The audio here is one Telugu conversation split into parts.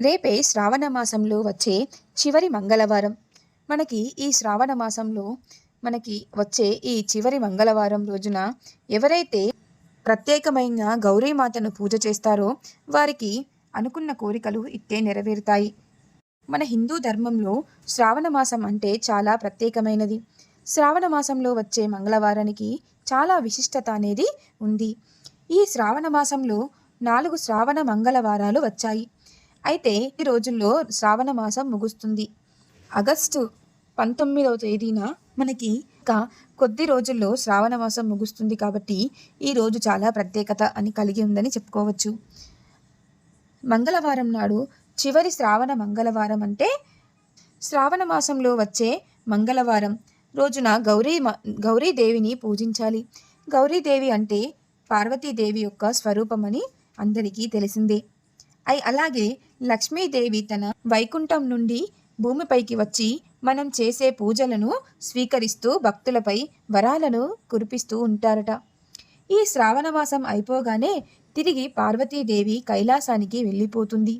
రేపే శ్రావణ మాసంలో వచ్చే చివరి మంగళవారం. మనకి ఈ శ్రావణ మాసంలో మనకి వచ్చే ఈ చివరి మంగళవారం రోజున ఎవరైతే ప్రత్యేకమైన గౌరీమాతను పూజ చేస్తారో వారికి అనుకున్న కోరికలు ఇట్టే నెరవేరుతాయి. మన హిందూ ధర్మంలో శ్రావణ మాసం అంటే చాలా ప్రత్యేకమైనది. శ్రావణ మాసంలో వచ్చే మంగళవారానికి చాలా విశిష్టత అనేది ఉంది. ఈ శ్రావణ మాసంలో నాలుగు శ్రావణ మంగళవారాలు వచ్చాయి. అయితే ఈ రోజుల్లో శ్రావణ మాసం ముగుస్తుంది. ఆగస్టు పంతొమ్మిదవ తేదీన మనకి ఇంకా కొద్ది రోజుల్లో శ్రావణ మాసం ముగుస్తుంది కాబట్టి ఈ రోజు చాలా ప్రత్యేకత అని కలిగి ఉందని చెప్పుకోవచ్చు. మంగళవారం నాడు చివరి శ్రావణ మంగళవారం అంటే శ్రావణ మాసంలో వచ్చే మంగళవారం. రోజున గౌరీ మ- గౌరీదేవిని పూజించాలి. గౌరీదేవి అంటే పార్వతీదేవి యొక్క స్వరూపమని అందరికీ తెలిసిందే. అయి అలాగే లక్ష్మీదేవి తన వైకుంఠం నుండి భూమిపైకి వచ్చి మనం చేసే పూజలను స్వీకరిస్తూ భక్తులపై వరాలను కురిపిస్తూ ఉంటారట. ఈ శ్రావణమాసం అయిపోగానే తిరిగి పార్వతీదేవి కైలాసానికి వెళ్ళిపోతుంది.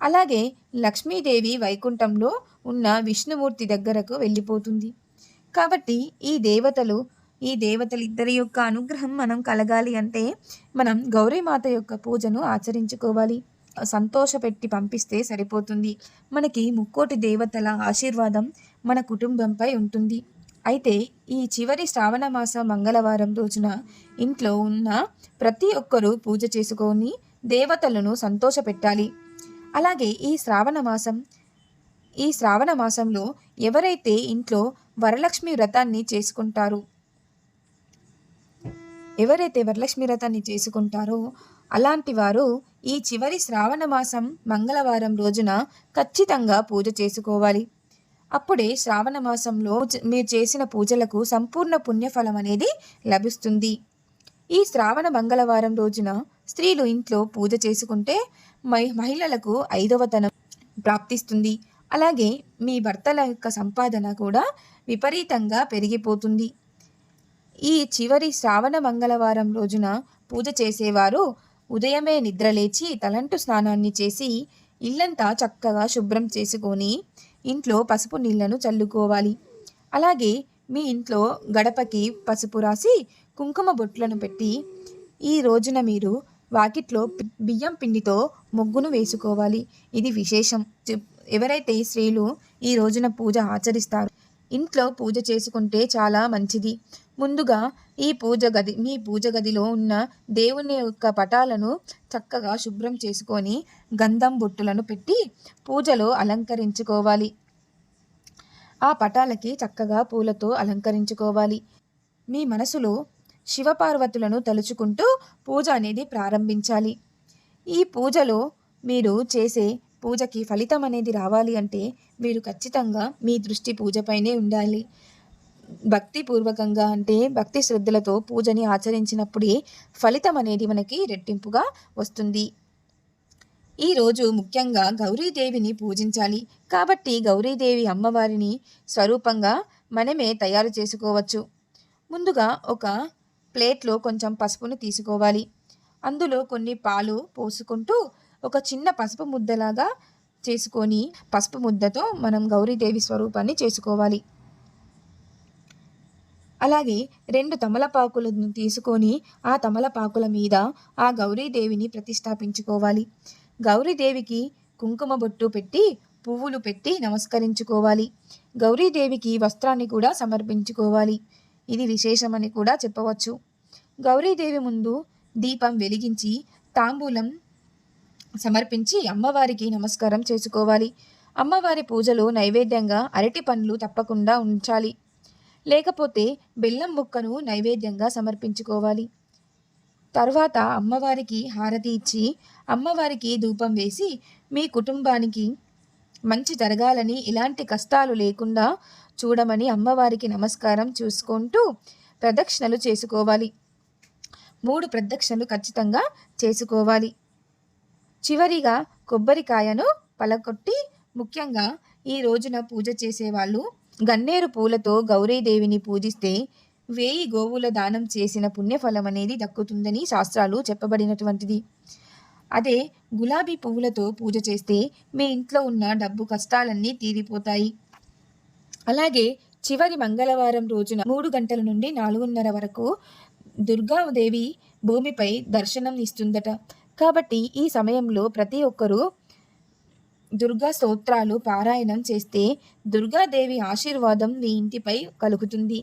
అలాగే లక్ష్మీదేవి వైకుంఠంలో ఉన్న విష్ణుమూర్తి దగ్గరకు వెళ్ళిపోతుంది. కాబట్టి ఈ దేవతలు ఈ దేవతలిద్దరి యొక్క అనుగ్రహం మనం కలగాలి అంటే మనం గౌరీమాత యొక్క పూజను ఆచరించుకోవాలి. సంతోషపెట్టి పంపిస్తే సరిపోతుంది. మనకి ముక్కోటి దేవతల ఆశీర్వాదం మన కుటుంబంపై ఉంటుంది. అయితే ఈ చివరి శ్రావణ మాస మంగళవారం రోజున ఇంట్లో ఉన్న ప్రతి ఒక్కరూ పూజ చేసుకొని దేవతలను సంతోషపెట్టాలి. అలాగే ఈ శ్రావణ మాసం ఈ శ్రావణ మాసంలో ఎవరైతే ఇంట్లో వరలక్ష్మి వ్రతాన్ని చేసుకుంటారు ఎవరైతే వరలక్ష్మి వ్రతాన్ని చేసుకుంటారో అలాంటి వారు ఈ చివరి శ్రావణ మాసం మంగళవారం రోజున ఖచ్చితంగా పూజ చేసుకోవాలి. అప్పుడే శ్రావణ మాసంలో మీరు చేసిన పూజలకు సంపూర్ణ పుణ్యఫలం అనేది లభిస్తుంది. ఈ శ్రావణ మంగళవారం రోజున స్త్రీలు ఇంట్లో పూజ చేసుకుంటే మహి- మహిళలకు ఐదవతనం ప్రాప్తిస్తుంది. అలాగే మీ భర్తల యొక్క సంపాదన కూడా విపరీతంగా పెరిగిపోతుంది. ఈ చివరి శ్రావణ మంగళవారం రోజున పూజ చేసేవారు ఉదయమే నిద్రలేచి తలంటు స్నానాన్ని చేసి ఇల్లంతా చక్కగా శుభ్రం చేసుకొని ఇంట్లో పసుపు నీళ్ళను చల్లుకోవాలి. అలాగే మీ ఇంట్లో గడపకి పసుపు రాసి కుంకుమ బొట్లను పెట్టి ఈ రోజున మీరు వాకిట్లో బియ్యం పిండితో ముగ్గును వేసుకోవాలి. ఇది విశేషం. ఎవరైతే స్త్రీలు ఈ రోజున పూజ ఆచరిస్తారు ఇంట్లో పూజ చేసుకుంటే చాలా మంచిది. ముందుగా ఈ పూజ గది మీ పూజ గదిలో ఉన్న దేవుని యొక్క పటాలను చక్కగా శుభ్రం చేసుకొని గంధం బొట్టులను పెట్టి పూజలో అలంకరించుకోవాలి. ఆ పటాలకి చక్కగా పూలతో అలంకరించుకోవాలి. మీ మనసులో శివపార్వతులను తలుచుకుంటూ పూజ అనేది ప్రారంభించాలి. ఈ పూజలో మీరు చేసే పూజకి ఫలితం అనేది రావాలి అంటే మీరు ఖచ్చితంగా మీ దృష్టి పూజపైనే ఉండాలి. భక్తి పూర్వకంగా అంటే భక్తి శ్రద్ధలతో పూజని ఆచరించినప్పుడే ఫలితం అనేది మనకి రెట్టింపుగా వస్తుంది. ఈ రోజు ముఖ్యంగా గౌరీదేవిని పూజించాలి. కాబట్టి గౌరీదేవి అమ్మవారిని స్వరూపంగా మనమే తయారు చేసుకోవచ్చు. ముందుగా ఒక ప్లేట్లో కొంచెం పసుపును తీసుకోవాలి. అందులో కొన్ని పాలు పోసుకుంటూ ఒక చిన్న పసుపు ముద్దలాగా చేసుకొని పసుపు ముద్దతో మనం గౌరీదేవి స్వరూపాన్ని చేసుకోవాలి. అలాగే రెండు తమలపాకులను తీసుకొని ఆ తమలపాకుల మీద ఆ గౌరీదేవిని ప్రతిష్టాపించుకోవాలి. గౌరీదేవికి కుంకుమ బొట్టు పెట్టి పువ్వులు పెట్టి నమస్కరించుకోవాలి. గౌరీదేవికి వస్త్రాన్ని కూడా సమర్పించుకోవాలి. ఇది విశేషమని కూడా చెప్పవచ్చు. గౌరీదేవి ముందు దీపం వెలిగించి తాంబూలం సమర్పించి అమ్మవారికి నమస్కారం చేసుకోవాలి. అమ్మవారి పూజలో నైవేద్యంగా అరటి పండ్లు తప్పకుండా ఉంచాలి. లేకపోతే బెల్లం ముక్కను నైవేద్యంగా సమర్పించుకోవాలి. తర్వాత అమ్మవారికి హారతి ఇచ్చి అమ్మవారికి ధూపం వేసి మీ కుటుంబానికి మంచి జరగాలని ఎలాంటి కష్టాలు లేకుండా చూడమని అమ్మవారికి నమస్కారం చూసుకుంటూ ప్రదక్షిణలు చేసుకోవాలి. మూడు ప్రదక్షిణలు ఖచ్చితంగా చేసుకోవాలి. చివరిగా కొబ్బరికాయను పలకొట్టి ముఖ్యంగా ఈ రోజున పూజ చేసేవాళ్ళు. గన్నేరు పూలతో గౌరీదేవిని పూజిస్తే వేయి గోవుల దానం చేసిన పుణ్యఫలం అనేది దక్కుతుందని శాస్త్రాలు చెప్పబడినటువంటిది. అదే గులాబీ పువ్వులతో పూజ చేస్తే మీ ఇంట్లో ఉన్న డబ్బు కష్టాలన్నీ తీరిపోతాయి. అలాగే చివరి మంగళవారం రోజున మూడు గంటల నుండి నాలుగున్నర వరకు దుర్గాదేవి భూమిపై దర్శనం ఇస్తుందట. కాబట్టి ఈ సమయంలో ప్రతి ఒక్కరూ దుర్గా స్తోత్రాలు పారాయణం చేస్తే దుర్గాదేవి ఆశీర్వాదం మీ ఇంటిపై కలుగుతుంది.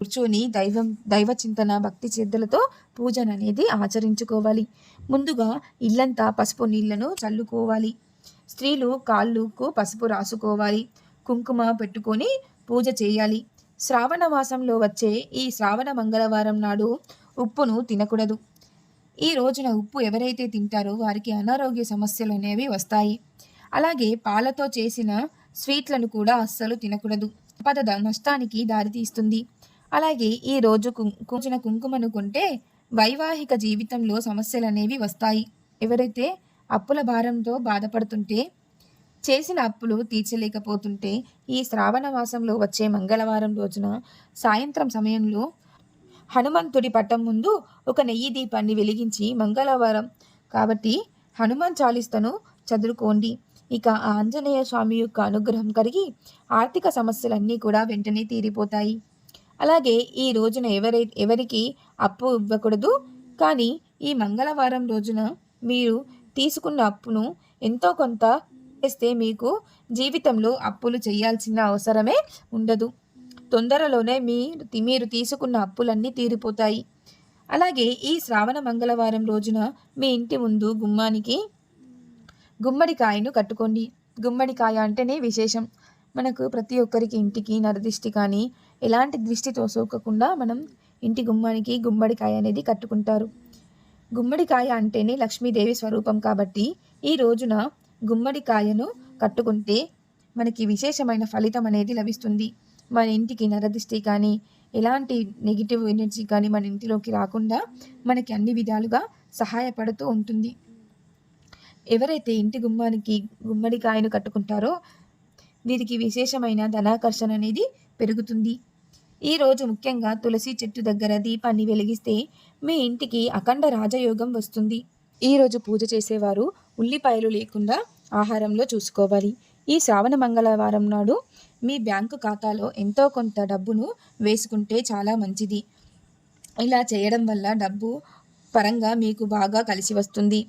కూర్చొని దైవం దైవ చింతన భక్తి శ్రద్ధలతో పూజన అనేది ఆచరించుకోవాలి. ముందుగా ఇల్లంతా పసుపు నీళ్ళను చల్లుకోవాలి. స్త్రీలు కాళ్ళుకు పసుపు రాసుకోవాలి. కుంకుమ పెట్టుకొని పూజ చేయాలి. శ్రావణ మాసంలో వచ్చే ఈ శ్రావణ మంగళవారం నాడు ఉప్పును తినకూడదు. ఈ రోజున ఉప్పు ఎవరైతే తింటారో వారికి అనారోగ్య సమస్యలు అనేవి వస్తాయి. అలాగే పాలతో చేసిన స్వీట్లను కూడా అస్సలు తినకూడదు. పద నష్టానికి దారితీస్తుంది. అలాగే ఈ రోజు కుంకుమ కుంకుమను కొంటే వైవాహిక జీవితంలో సమస్యలు అనేవి వస్తాయి. ఎవరైతే అప్పుల భారంతో బాధపడుతుంటే చేసిన అప్పులు తీర్చలేకపోతుంటే ఈ శ్రావణ మాసంలో వచ్చే మంగళవారం రోజున సాయంత్రం సమయంలో హనుమంతుడి పట్టం ముందు ఒక నెయ్యి దీపాన్ని వెలిగించి మంగళవారం. కాబట్టి హనుమాన్ చాలీస్తను చదువుకోండి ఇక ఆ ఆంజనేయ స్వామి యొక్క అనుగ్రహం కలిగి ఆర్థిక సమస్యలన్నీ కూడా వెంటనే తీరిపోతాయి. అలాగే ఈ రోజున ఎవరై ఎవరికి అప్పు ఇవ్వకూడదు. కానీ ఈ మంగళవారం రోజున మీరు తీసుకున్న అప్పును ఎంతో కొంత చేస్తే మీకు జీవితంలో అప్పులు చేయాల్సిన అవసరమే ఉండదు. తొందరలోనే మీరు మీరు తీసుకున్న అప్పులన్నీ తీరిపోతాయి. అలాగే ఈ శ్రావణ మంగళవారం రోజున మీ ఇంటి ముందు గుమ్మానికి గుమ్మడికాయను కట్టుకోండి. గుమ్మడికాయ అంటేనే విశేషం. మనకు ప్రతి ఒక్కరికి ఇంటికి నరదిష్టి కానీ ఎలాంటి దృష్టితో సోకకుండా మనం ఇంటి గుమ్మానికి గుమ్మడికాయ అనేది కట్టుకుంటారు. గుమ్మడికాయ అంటేనే లక్ష్మీదేవి స్వరూపం కాబట్టి ఈ రోజున గుమ్మడికాయను కట్టుకుంటే మనకి విశేషమైన ఫలితం అనేది లభిస్తుంది. మన ఇంటికి నరదిష్టి కానీ ఎలాంటి నెగిటివ్ ఎనర్జీ కానీ మన ఇంటిలోకి రాకుండా మనకి అన్ని విధాలుగా సహాయపడుతూ ఉంటుంది. ఎవరైతే ఇంటి గుమ్మానికి గుమ్మడికాయను కట్టుకుంటారో వీరికి విశేషమైన ధనాకర్షణ అనేది పెరుగుతుంది. ఈరోజు ముఖ్యంగా తులసి చెట్టు దగ్గర దీపాన్ని వెలిగిస్తే మీ ఇంటికి అఖండ రాజయోగం వస్తుంది. ఈరోజు పూజ చేసేవారు ఉల్లిపాయలు లేకుండా ఆహారంలో చూసుకోవాలి. ఈ శ్రావణ మంగళవారం నాడు మీ బ్యాంకు ఖాతాలో ఎంతో కొంత డబ్బును వేసుకుంటే చాలా మంచిది. ఇలా చేయడం వల్ల డబ్బు పరంగా మీకు బాగా కలిసి వస్తుంది.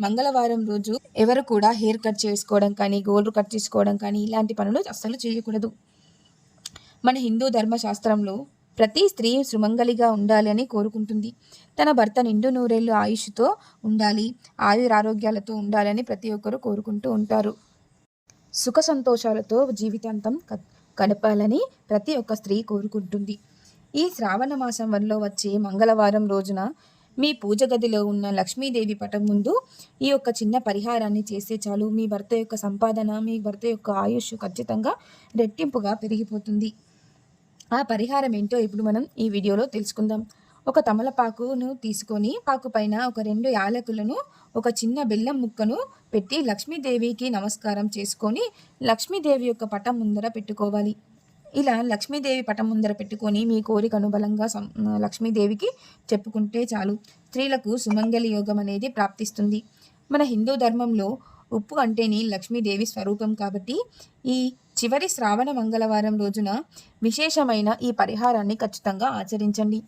మంగళవారం రోజు ఎవరు కూడా హెయిర్ కట్ చేసుకోవడం కానీ గోల్డ్ కట్ చేసుకోవడం కానీ ఇలాంటి పనులు అస్సలు చేయకూడదు. మన హిందూ ధర్మశాస్త్రంలో ప్రతి స్త్రీ సుమంగలిగా ఉండాలి అని కోరుకుంటుంది. తన భర్త నిండు నూరేళ్ళు ఆయుష్తో ఉండాలి ఆయురారోగ్యాలతో ఉండాలని ప్రతి ఒక్కరూ కోరుకుంటూ ఉంటారు. సుఖ సంతోషాలతో జీవితాంతం గడపాలని ప్రతి ఒక్క స్త్రీ కోరుకుంటుంది. ఈ శ్రావణ మాసం వల్ల వచ్చే మంగళవారం రోజున మీ పూజ గదిలో ఉన్న లక్ష్మీదేవి పటం ముందు ఈ యొక్క చిన్న పరిహారాన్ని చేస్తే చాలు. మీ భర్త యొక్క సంపాదన మీ భర్త యొక్క ఆయుష్ ఖచ్చితంగా రెట్టింపుగా పెరిగిపోతుంది. ఆ పరిహారం ఏంటో ఇప్పుడు మనం ఈ వీడియోలో తెలుసుకుందాం. ఒక తమలపాకును తీసుకొని పాకు పైన ఒక రెండు యాలకులను ఒక చిన్న బెల్లం ముక్కను పెట్టి లక్ష్మీదేవికి నమస్కారం చేసుకొని లక్ష్మీదేవి యొక్క పటం ముందర పెట్టుకోవాలి. ఇలా లక్ష్మీదేవి పటం ముందర పెట్టుకొని మీ కోరికను బలంగా లక్ష్మీదేవికి చెప్పుకుంటే చాలు. స్త్రీలకు సుమంగళి యోగం అనేది ప్రాప్తిస్తుంది. మన హిందూ ధర్మంలో ఉప్పు అంటేనే లక్ష్మీదేవి స్వరూపం కాబట్టి ఈ చివరి శ్రావణ మంగళవారం రోజున విశేషమైన ఈ పరిహారాన్ని ఖచ్చితంగా ఆచరించండి.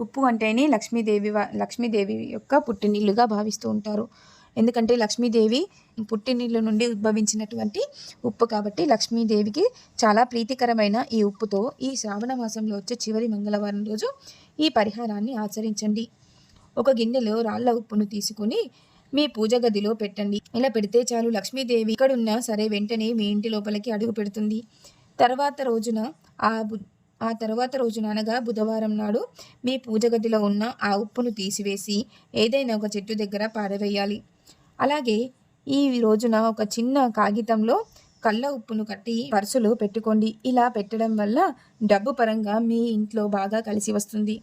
ఉప్పు అంటేనే లక్ష్మీదేవి లక్ష్మీదేవి యొక్క పుట్టినీళ్ళుగా భావిస్తూ ఉంటారు. ఎందుకంటే లక్ష్మీదేవి పుట్టినీళ్ళ నుండి ఉద్భవించినటువంటి ఉప్పు కాబట్టి లక్ష్మీదేవికి చాలా ప్రీతికరమైన ఈ ఉప్పుతో ఈ శ్రావణ మాసంలో వచ్చే చివరి మంగళవారం రోజు ఈ పరిహారాన్ని ఆచరించండి. ఒక గిన్నెలో రాళ్ళ ఉప్పును తీసుకొని మీ పూజ గదిలో పెట్టండి. ఇలా పెడితే చాలు లక్ష్మీదేవి ఇక్కడున్నా సరే వెంటనే మీ ఇంటి లోపలికి అడుగు పెడుతుంది. తర్వాత రోజున ఆ ఆ తర్వాత రోజున అనగా బుధవారం నాడు మీ పూజ గదిలో ఉన్న ఆ ఉప్పును తీసివేసి ఏదైనా ఒక చెట్టు దగ్గర పారవేయాలి. అలాగే ఈ రోజున ఒక చిన్న కాగితంలో కళ్ళ ఉప్పును కట్టి పర్సులో పెట్టుకోండి. ఇలా పెట్టడం వల్ల డబ్బు పరంగా మీ ఇంట్లో బాగా కలిసి వస్తుంది.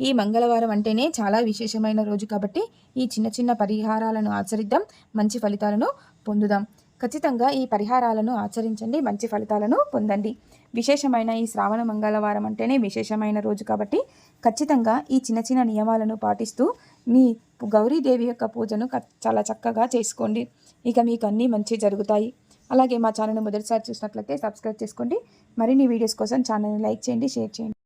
ఈ మంగళవారం అంటేనే చాలా విశేషమైన రోజు కాబట్టి ఈ చిన్న చిన్న పరిహారాలను ఆచరిద్దాం. మంచి ఫలితాలను పొందుదాం. ఖచ్చితంగా ఈ పరిహారాలను ఆచరించండి. మంచి ఫలితాలను పొందండి. విశేషమైన ఈ శ్రావణ మంగళవారం అంటేనే విశేషమైన రోజు కాబట్టి ఖచ్చితంగా ఈ చిన్న చిన్న నియమాలను పాటిస్తూ మీ గౌరీదేవి యొక్క పూజను చాలా చక్కగా చేసుకోండి. ఇక మీకు అన్నీ మంచి జరుగుతాయి. అలాగే మా ఛానల్ని మొదటిసారి చూసినట్లయితే సబ్స్క్రైబ్ చేసుకోండి. మరిన్ని వీడియోస్ కోసం ఛానల్ని లైక్ చేయండి షేర్ చేయండి.